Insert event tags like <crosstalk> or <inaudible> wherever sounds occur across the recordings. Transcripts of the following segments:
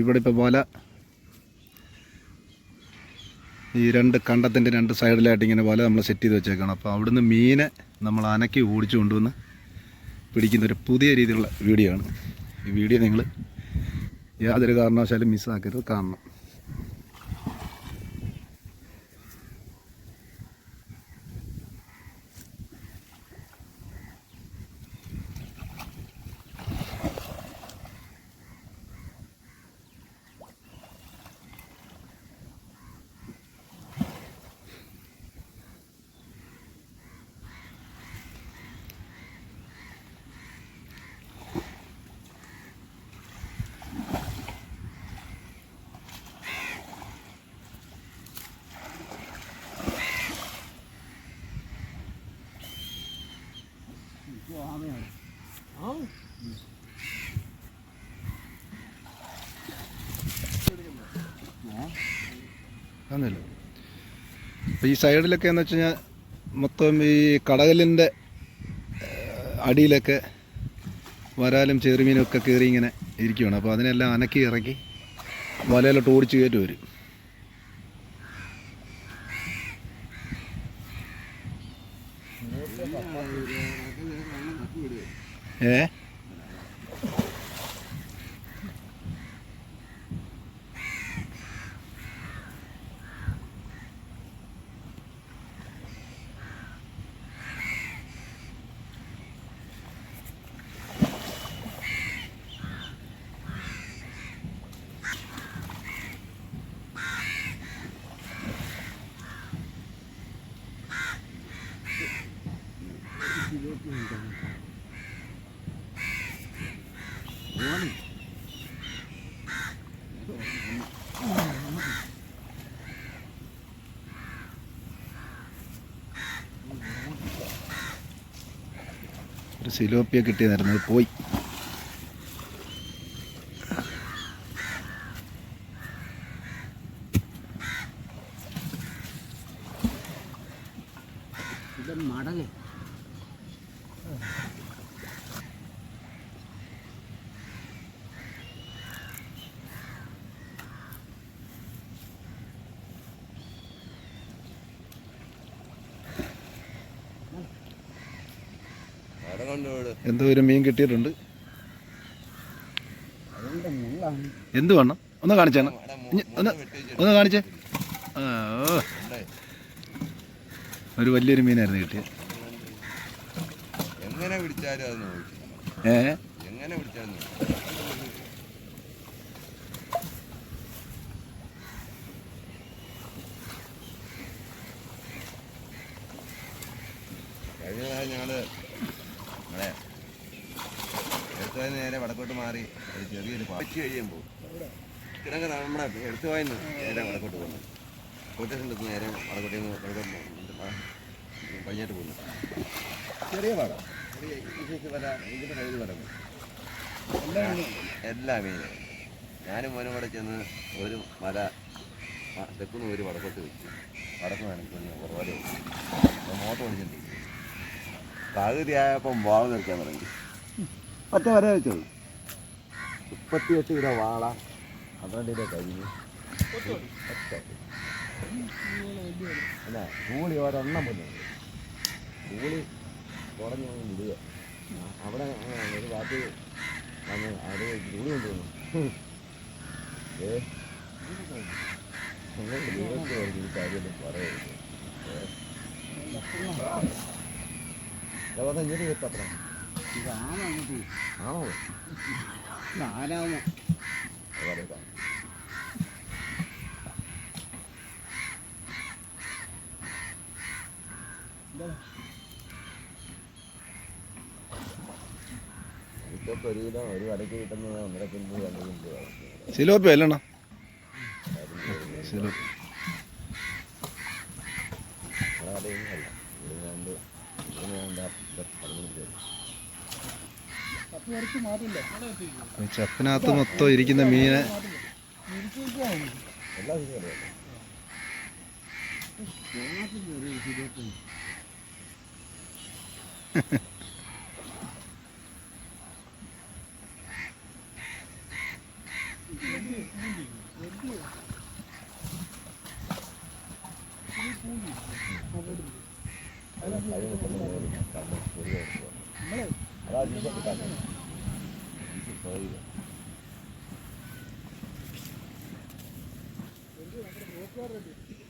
ഇവിടെ ഇപ്പോൾ വല. ഈ രണ്ട് കണ്ടത്തിന്റെ രണ്ട് സൈഡിലായിട്ട് ഇങ്ങനെ വല നമ്മൾ സെറ്റ് ചെയ്ത് വെച്ചേക്കണം. അപ്പോൾ അവിടുന്ന് മീനെ നമ്മൾ അനക്കി ഓടിച്ചു കൊണ്ടുവന്ന് പിടിക്കുന്ന ഒരു പുതിയ രീതിയിലുള്ള വീഡിയോ ആണ്. ഈ വീഡിയോ നിങ്ങൾ യാതൊരു കാരണവശാലും മിസ്സാക്കരുത് കാണണം. ഒന്നുമില്ല അപ്പോൾ ഈ സൈഡിലൊക്കെ എന്ന് വെച്ച് കഴിഞ്ഞാൽ മൊത്തം ഈ കടകലിന്റെ അടിയിലൊക്കെ വരാലും ചെറുമീനും ഒക്കെ കയറി ഇങ്ങനെ ഇരിക്കുകയാണ് അപ്പോൾ അതിനെല്ലാം അനക്കി ഇറക്കി വലയിലോട്ട് ഓടിച്ച് കയറ്റി വരും. ഏ ഒരു സിലോപ്പിയ കിട്ടിയതായിരുന്നു. പോയി. എന്തോ ഒരു മീൻ കിട്ടിയിട്ടുണ്ട്? എന്ത് വേണം ഒന്ന് കാണിച്ചാണ് ഒന്ന്. ഒന്ന് കാണിച്ചേ. ഒരു വലിയൊരു മീനായിരുന്നു കിട്ടിയത്. എങ്ങനെ പിടിച്ചാലും അത് നോക്കി. ഏ? എങ്ങനെ പിടിച്ചാലും കഴിഞ്ഞ ഞങ്ങൾ നമ്മളെ എടുത്തുപോയി നേരെ വടക്കോട്ട് മാറി ഒരു ചെറിയൊരു പറ്റി കഴിയുമ്പോൾ കിടങ്ങ നമ്മുടെ എടുത്തു പോയെന്ന് നേരെ വടക്കോട്ട് പോകുന്നു. കോട്ടേഷന്റെ അടുത്ത് നേരെ വടക്കോട്ടിൽ നിന്ന് വടക്കോട്ട് കഴിഞ്ഞിട്ട് പോകുന്നു. ചെറിയ പാടം. ചെറിയ വല ഇതിന്റെ എല്ലാ മീനും. ഞാനും മോനും കൂടെ ചെന്ന് ഒരു മല തെക്കുന്ന ഒരു വടക്കോട്ട് വെച്ചു. വടക്ക് നനയ്ക്കുന്ന കുറവാട് അപ്പോൾ മോട്ടർ ഓടിച്ചിട്ടുണ്ട് പകുതിയായപ്പം വാവ് നിൽക്കാൻ തുടങ്ങി. ഒറ്റ വര വെച്ചോ. മുപ്പത്തിയെട്ട് കിലോ വാള. പന്ത്രണ്ട് കിലോ കഴിഞ്ഞു അല്ല കൂളി ഒരെണ്ണം പോലും കൂളി കുറഞ്ഞ് വിടുക അവിടെ ഒരു കാറ്റ് വന്ന് അത് കൂളി കൊണ്ടുവന്നു ഏ? ഈ കാര്യമൊന്നും പറയരുത്. ഇങ്ങനെ കിട്ടത്ര ആണോ? ആരാമോ രണ്ട് സിലോപ്പിയ അല്ലണ്ണ സിലോപ്പി അല്ല ഇവിടെ രണ്ട് ഇതിന് വേണ്ട പതിനഞ്ച് പേര്. ചപ്പിനകത്ത് മൊത്തം ഇരിക്കുന്ന മീനെ. എല്ലാ <laughs> ദിവസവും അറിയാം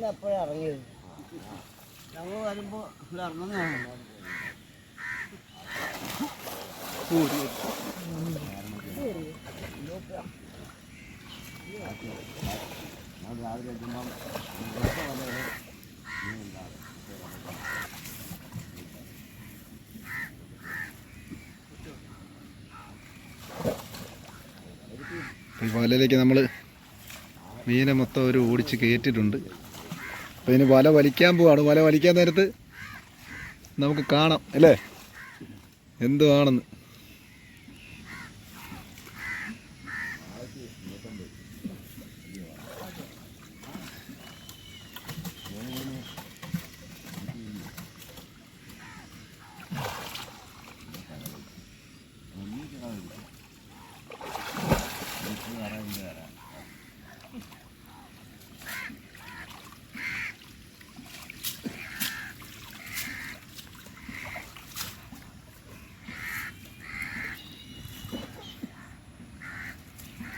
ദിവസേന എപ്പോഴും ഇറങ്ങിയത്. ഞങ്ങൾ വരുമ്പോൾ വലയിലേക്ക് നമ്മൾ മീനെ മൊത്തം ഒരു ഓടിച്ച് കയറ്റിയിട്ടുണ്ട്. അപ്പോൾ ഇനി വല വലിക്കാൻ പോവാണ്. വല വലിക്കാൻ നേരത്ത് നമുക്ക് കാണാം അല്ലേ? എന്തുവാണെന്ന്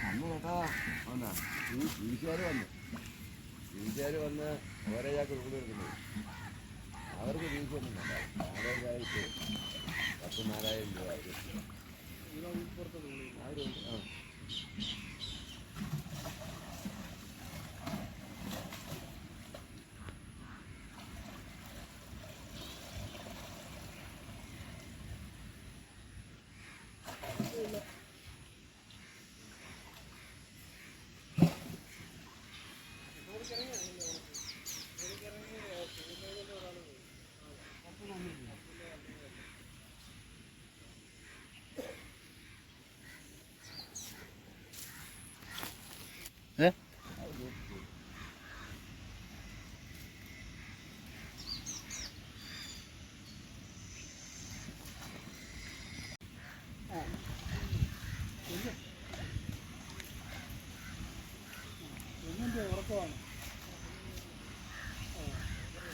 അന്ന് കേട്ടോ വന്നാ വീട്ടുകാർ വന്നു. വീട്ടുകാർ വന്ന് ഓരോ ചാക്ക് ഉരുളി എടുക്കുന്നത് അവർക്ക് വീഴ്ചയൊന്നും വേണ്ട. ആരോ ചായക്ക് പത്ത് നാലായിരം രൂപ ആ.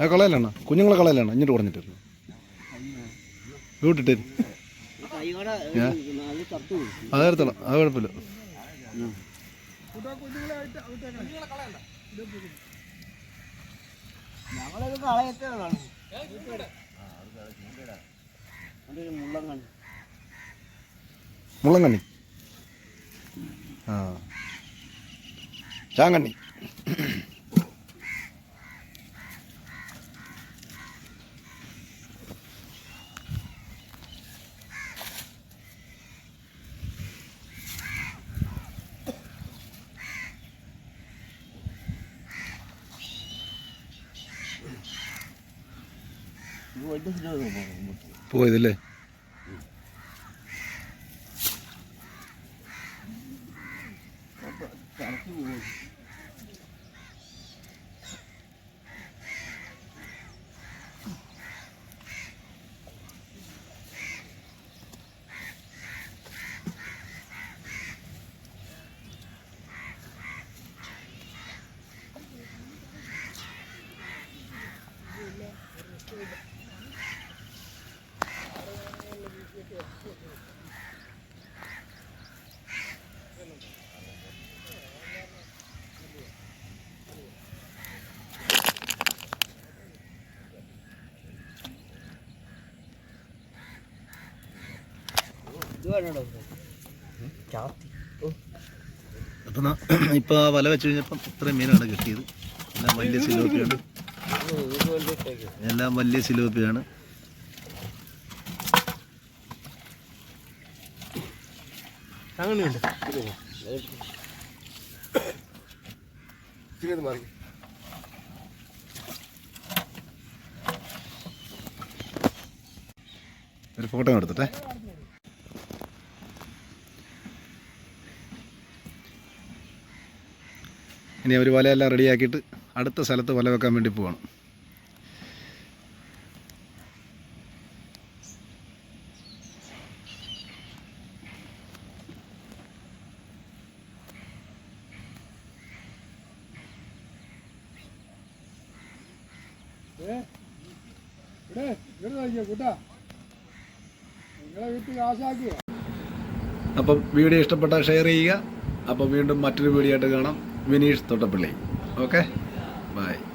ആ കളയലാണ്. കുഞ്ഞുങ്ങളെ കളയലാണ്. ഇങ്ങോട്ട് പറഞ്ഞിട്ട് വീട്ടിട്ട്? അത് അതെടുത്തോളാം അത് കുഴപ്പമില്ല. ഞങ്ങളത് മുള്ളങ്കണ്ണി ആ. ചാങ്കണ്ണി. പോയതല്ലേ? അപ്പം <clears throat> ഇപ്പം ആ വല വെച്ച് കഴിഞ്ഞപ്പം ഇത്രയും മീനാണ് കിട്ടിയത്. എല്ലാം വലിയ സിലോപ്പിയാണ്. എല്ലാം വലിയ സിലോപ്പിയാണ്. അങ്ങനെയുണ്ട്. മാറി. ഒരു ഫോട്ടോ എടുത്തിട്ടെ? ഇനി അവർ വലയെല്ലാം റെഡിയാക്കിയിട്ട് അടുത്ത സ്ഥലത്ത് വല വെക്കാൻ വേണ്ടി പോവാണ്. അപ്പം വീഡിയോ ഇഷ്ടപ്പെട്ടാൽ ഷെയർ ചെയ്യുക. അപ്പം വീണ്ടും മറ്റൊരു വീഡിയോ ആയിട്ട് കാണാം. വിനീഷ് തൊട്ടപ്പള്ളി. ഓക്കെ? ബൈ.